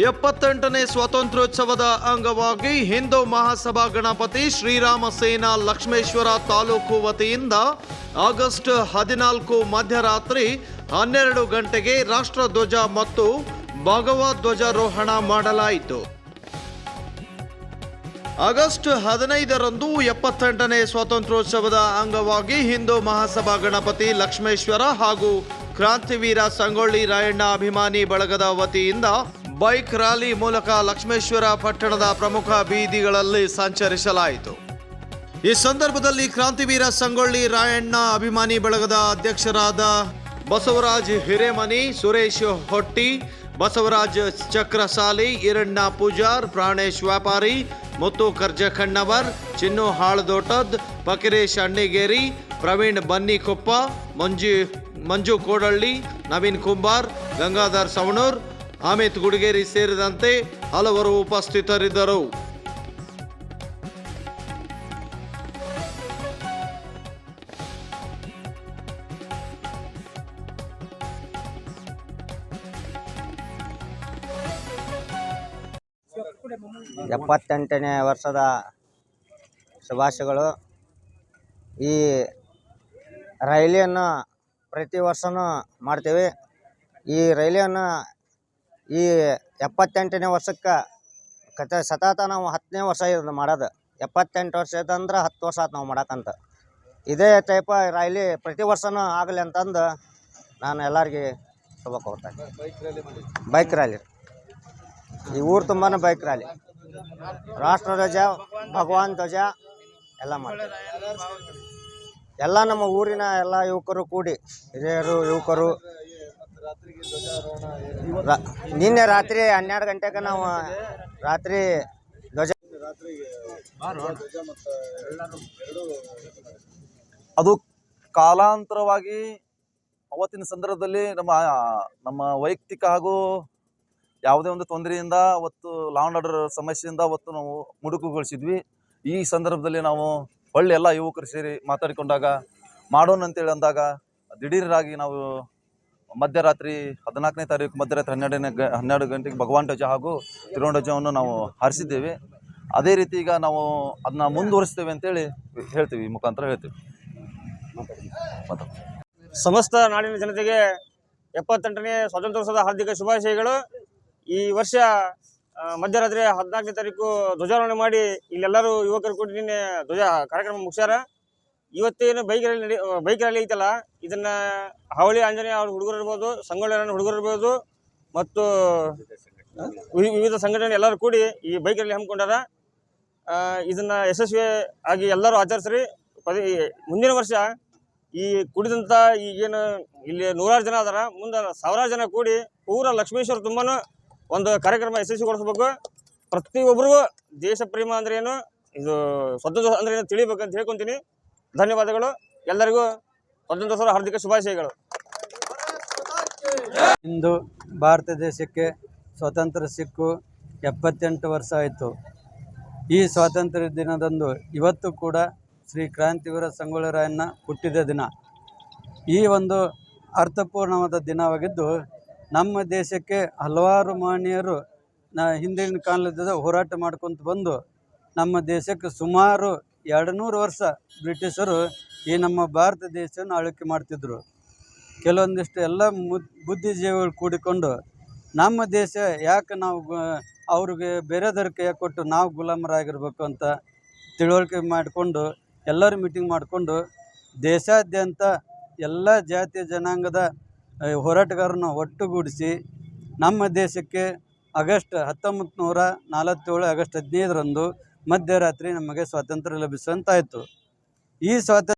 ಎಪ್ಪತ್ತೆಂಟನೇ ಸ್ವಾತಂತ್ರ್ಯೋತ್ಸವದ ಅಂಗವಾಗಿ ಹಿಂದೂ ಮಹಾಸಭಾ ಗಣಪತಿ ಶ್ರೀರಾಮ ಸೇನಾ ಲಕ್ಷ್ಮೇಶ್ವರ ತಾಲೂಕು ವತಿಯಿಂದ ಆಗಸ್ಟ್ ಹದಿನಾಲ್ಕು ಮಧ್ಯರಾತ್ರಿ ಹನ್ನೆರಡು ಗಂಟೆಗೆ ರಾಷ್ಟ್ರಧ್ವಜ ಮತ್ತು ಭಗವದ್ ಧ್ವಜಾರೋಹಣ ಮಾಡಲಾಯಿತು. ಆಗಸ್ಟ್ ಹದಿನೈದರಂದು ಎಪ್ಪತ್ತೆಂಟನೇ ಸ್ವಾತಂತ್ರ್ಯೋತ್ಸವದ ಅಂಗವಾಗಿ ಹಿಂದೂ ಮಹಾಸಭಾ ಗಣಪತಿ ಲಕ್ಷ್ಮೇಶ್ವರ ಹಾಗೂ ಕ್ರಾಂತಿವೀರ ಸಂಗೊಳ್ಳಿ ರಾಯಣ್ಣ ಅಭಿಮಾನಿ ಬಳಗದ ವತಿಯಿಂದ ಬೈಕ್ ರ್ಯಾಲಿ ಮೂಲಕ ಲಕ್ಷ್ಮೇಶ್ವರ ಪಟ್ಟಣದ ಪ್ರಮುಖ ಬೀದಿಗಳಲ್ಲಿ ಸಂಚರಿಸಲಾಯಿತು. ಈ ಸಂದರ್ಭದಲ್ಲಿ ಕ್ರಾಂತಿವೀರ ಸಂಗೊಳ್ಳಿ ರಾಯಣ್ಣ ಅಭಿಮಾನಿ ಬಳಗದ ಅಧ್ಯಕ್ಷರಾದ ಬಸವರಾಜ್ ಹಿರೇಮನಿ, ಸುರೇಶ್ ಹೊಟ್ಟಿ, ಬಸವರಾಜ್ ಚಕ್ರಸಾಲಿ, ಈರಣ್ಣ ಪೂಜಾರ್, ಪ್ರಾಣೇಶ್ ವ್ಯಾಪಾರಿ, ಮುತ್ತು ಕರ್ಜಖಣ್ಣವರ್ ಚಿನ್ನು ಹಾಳದೋಟದ್, ಫಕೀರೇಶ್ ಅಣ್ಣಿಗೇರಿ, ಪ್ರವೀಣ್ ಬನ್ನಿಕೊಪ್ಪ, ಮಂಜು ಮಂಜು ಕೋಡಳ್ಳಿ, ನವೀನ್ ಕುಂಬಾರ್, ಗಂಗಾಧರ್ ಸವಣೂರ್ ಅಮಿತ್ ಗುಡಗೇರಿ ಸೇರಿದಂತೆ ಹಲವರು ಉಪಸ್ಥಿತರಿದ್ದರು. ಎಪ್ಪತ್ತೆಂಟನೇ ವರ್ಷದ ಶುಭಾಶಯಗಳು. ಈ ರೈಲಿಯನ್ನು ಪ್ರತಿ ವರ್ಷವೂ ಮಾಡ್ತೀವಿ. ಈ ರೈಲಿಯನ್ನು ಈ ಎಪ್ಪತ್ತೆಂಟನೇ ವರ್ಷಕ್ಕೆ ಕತೆ ಸತತ ನಾವು ಹತ್ತನೇ ವರ್ಷ ಇದು ಮಾಡೋದು. ಎಪ್ಪತ್ತೆಂಟು ವರ್ಷ ಅಂದ್ರೆ ಹತ್ತು ವರ್ಷ ಆಯ್ತು ನಾವು ಮಾಡಕ್ಕಂತ ಇದೇ ಟೈಪ ರೈಲಿ ಪ್ರತಿ ವರ್ಷನೂ ಆಗಲಿ ಅಂತಂದು ನಾನು ಎಲ್ಲರಿಗೆ ಶುಭ ಕೊಡ್ತೇನೆ ಬೈಕ್ ರ್ಯಾಲಿ ಈ ಊರು ತುಂಬಾ ಬೈಕ್ ರ್ಯಾಲಿ ರಾಷ್ಟ್ರ ಧ್ವಜ, ಭಗವಾನ್ ಧ್ವಜ ಎಲ್ಲ ಮಾಡಿ ಎಲ್ಲ ನಮ್ಮ ಊರಿನ ಎಲ್ಲ ಯುವಕರು ಕೂಡಿ ಹಿರಿಯರು, ಯುವಕರು ನಿನ್ನೆ ರಾತ್ರಿ ಹನ್ನೆರಡು ಗಂಟೆಗೆ ನಾವು ರಾತ್ರಿ ಧ್ವಜ ಅದು ಕಾಲಾಂತರವಾಗಿ ಅವತ್ತಿನ ಸಂದರ್ಭದಲ್ಲಿ ನಮ್ಮ ನಮ್ಮ ವೈಯಕ್ತಿಕ ಹಾಗೂ ಯಾವುದೇ ಒಂದು ತೊಂದರೆಯಿಂದ ಅವತ್ತು ಲಾ ಆರ್ಡರ್ ಸಮಸ್ಯೆಯಿಂದ ಅವತ್ತು ನಾವು ಮುಡುಕುಗೊಳಿಸಿದ್ವಿ. ಈ ಸಂದರ್ಭದಲ್ಲಿ ನಾವು ಒಳ್ಳೆ ಎಲ್ಲ ಯುವಕರು ಸೇರಿ ಮಾತಾಡಿಕೊಂಡಾಗ ಮಾಡೋಣ ಅಂತೇಳಿ ಅಂದಾಗ ದಿಢೀರಾಗಿ ನಾವು ಮಧ್ಯರಾತ್ರಿ ಹದಿನಾಲ್ಕನೇ ತಾರೀಕು ಮಧ್ಯರಾತ್ರಿ ಹನ್ನೆರಡನೇ ಗ ಹನ್ನೆರಡು ಗಂಟೆಗೆ ಭಗವಾನ್ ಧ್ವಜ ಹಾಗೂ ಧ್ವಜವನ್ನು ನಾವು ಹಾರಿಸಿದ್ದೇವೆ. ಅದೇ ರೀತಿ ಈಗ ನಾವು ಅದನ್ನ ಮುಂದುವರಿಸ್ತೇವೆ ಅಂತೇಳಿ ಹೇಳ್ತೀವಿ, ಈ ಮುಖಾಂತರ ಹೇಳ್ತೀವಿ. ಸಮಸ್ತ ನಾಡಿನ ಜನತೆಗೆ ಎಪ್ಪತ್ತೆಂಟನೇ ಸ್ವಾತಂತ್ರ್ಯೋತ್ಸವದ ಹಾರ್ದಿಕ ಶುಭಾಶಯಗಳು. ಈ ವರ್ಷ ಮಧ್ಯರಾತ್ರಿ ಹದಿನಾಲ್ಕನೇ ತಾರೀಕು ಧ್ವಜಾರೋಹಣೆ ಮಾಡಿ ಇಲ್ಲೆಲ್ಲರೂ ಯುವಕರು ಕೂಡ ನಿನ್ನೆ ಧ್ವಜ ಕಾರ್ಯಕ್ರಮ ಮುಗಿಸ್ಯಾರ. ಇವತ್ತೇನು ಬೈಕ್ ರ್ಯಾಲಿ ನಡಿ ಬೈಕ್ ರ್ಯಾಲಿ ಐತಲ್ಲ, ಇದನ್ನ ಹಾವಳಿ ಆಂಜನೇಯ ಅವ್ರ ಹುಡುಗರು ಇರ್ಬೋದು ಸಂಗೊಳ್ಳಿ ಹುಡುಗರು ಇರ್ಬೋದು, ಮತ್ತು ವಿವಿಧ ಸಂಘಟನೆ ಎಲ್ಲರೂ ಕೂಡಿ ಈ ಬೈಕ್ ರ್ಯಾಲಿ ಹಮ್ಮಿಕೊಂಡಾರ ಇದನ್ನ ಯಶಸ್ವಿ ಆಗಿ ಎಲ್ಲರೂ ಆಚರಿಸ್ರಿ. ಪದೇ ಮುಂದಿನ ವರ್ಷ ಈ ಕುಡಿದಂತ ಈಗೇನು ಇಲ್ಲಿ ನೂರಾರು ಜನ ಅದಾರ. ಮುಂದೆ ಸಾವಿರಾರು ಜನ ಕೂಡಿ ಪೂರ ಲಕ್ಷ್ಮೇಶ್ವರ ತುಂಬಾನು ಒಂದು ಕಾರ್ಯಕ್ರಮ ಯಶಸ್ವಿಗೊಳಿಸ್ಬೇಕು ಪ್ರತಿಯೊಬ್ಬರಿಗೂ ದೇಶ ಪ್ರೇಮ ಅಂದ್ರೆ ಏನು? ಇದು ಸ್ವತಂತ್ರ ಅಂದ್ರೆ ಏನು ತಿಳಿಬೇಕಂತ ಹೇಳ್ಕೊಂತೀನಿ. ಧನ್ಯವಾದಗಳು. ಎಲ್ಲರಿಗೂ ಸ್ವಾತಂತ್ರ್ಯೋತ್ಸವ ಹಾರ್ದಿಕ ಶುಭಾಶಯಗಳು. ಇಂದು ಭಾರತ ದೇಶಕ್ಕೆ ಸ್ವಾತಂತ್ರ್ಯ ಸಿಕ್ಕು ಎಪ್ಪತ್ತೆಂಟು ವರ್ಷ ಆಯಿತು. ಈ ಸ್ವಾತಂತ್ರ್ಯ ದಿನದಂದು ಇವತ್ತು ಕೂಡ ಶ್ರೀ ಕ್ರಾಂತಿವೀರ ಸಂಗೊಳ್ಳಿ ರಾಯಣ್ಣ ಹುಟ್ಟಿದ ದಿನ. ಈ ಒಂದು ಅರ್ಥಪೂರ್ಣವಾದ ದಿನವಾಗಿದ್ದು ನಮ್ಮ ದೇಶಕ್ಕೆ ಹಲವಾರು ಮಹನೀಯರು ನ ಹಿಂದಿನ ಕಾಲದ ಹೋರಾಟ ಮಾಡ್ಕೊತ ಬಂದು ನಮ್ಮ ದೇಶಕ್ಕೆ ಸುಮಾರು ಎರಡು ನೂರು ವರ್ಷ ಬ್ರಿಟಿಷರು ಈ ನಮ್ಮ ಭಾರತ ದೇಶವನ್ನು ಆಳ್ವಿಕೆ ಮಾಡ್ತಿದ್ದರು ಕೆಲವೊಂದಿಷ್ಟು ಎಲ್ಲ ಬುದ್ಧಿಜೀವಿಗಳು ಕೂಡಿಕೊಂಡು ನಮ್ಮ ದೇಶ ಯಾಕೆ ನಾವು ಅವ್ರಿಗೆ ಬೇರೆದವ್ರ ಕೈಯಾಗ ಕೊಟ್ಟು ನಾವು ಗುಲಾಮರಾಗಿರ್ಬೇಕು ಅಂತ ತಿಳುವಳಿಕೆ ಮಾಡಿಕೊಂಡು ಎಲ್ಲರೂ ಮೀಟಿಂಗ್ ಮಾಡಿಕೊಂಡು ದೇಶಾದ್ಯಂತ ಎಲ್ಲ ಜಾತಿ ಜನಾಂಗದ ಹೋರಾಟಗಾರನ ಒಟ್ಟುಗೂಡಿಸಿ ನಮ್ಮ ದೇಶಕ್ಕೆ ಆಗಸ್ಟ್ ಹತ್ತೊಂಬತ್ತು ನೂರ ನಲವತ್ತೇಳು ಆಗಸ್ಟ್ ಹದಿನೈದರಂದು ಮಧ್ಯರಾತ್ರಿ ನಮಗೆ ಸ್ವಾತಂತ್ರ್ಯ ಲಭಿಸುವಂತಾಯಿತು. ಈ ಸ್ವಾತಂತ್ರ್ಯ